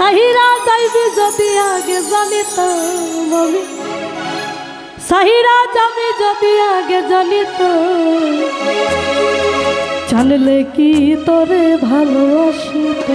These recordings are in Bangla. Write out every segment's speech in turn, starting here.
সাহিরা যাইবি যদি আগে জানিতাম আমি সাহিরা যাবি যদি আগে জানিতাম জানলে কি তোরে ভালোবাসিত?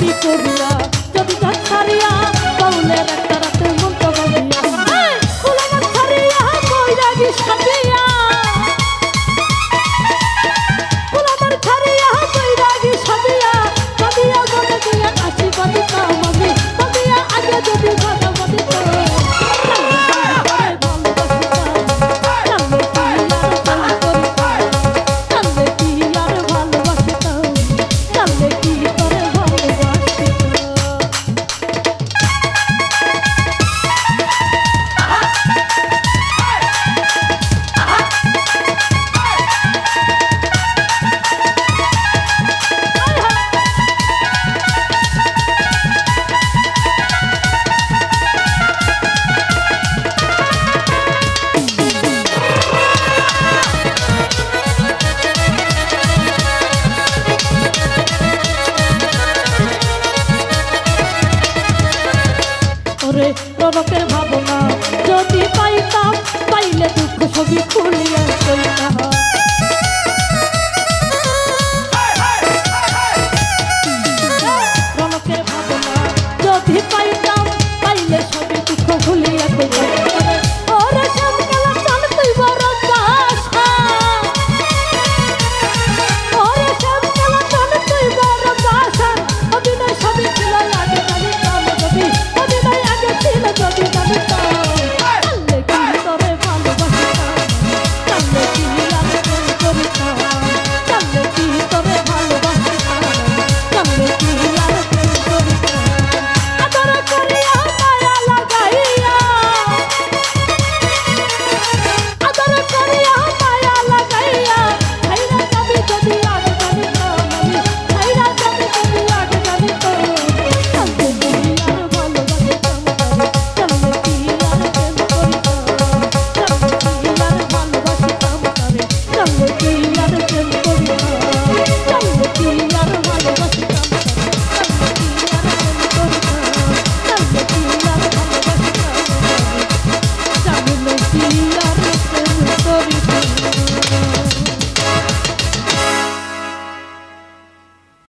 মাটি করিয়া যদি ছাড়িয়া পাউলে রাখ। জনকের ভাবনা। যদি পাইতাম পাইলে দুঃখ ছবি খুলিয়া চলতাম।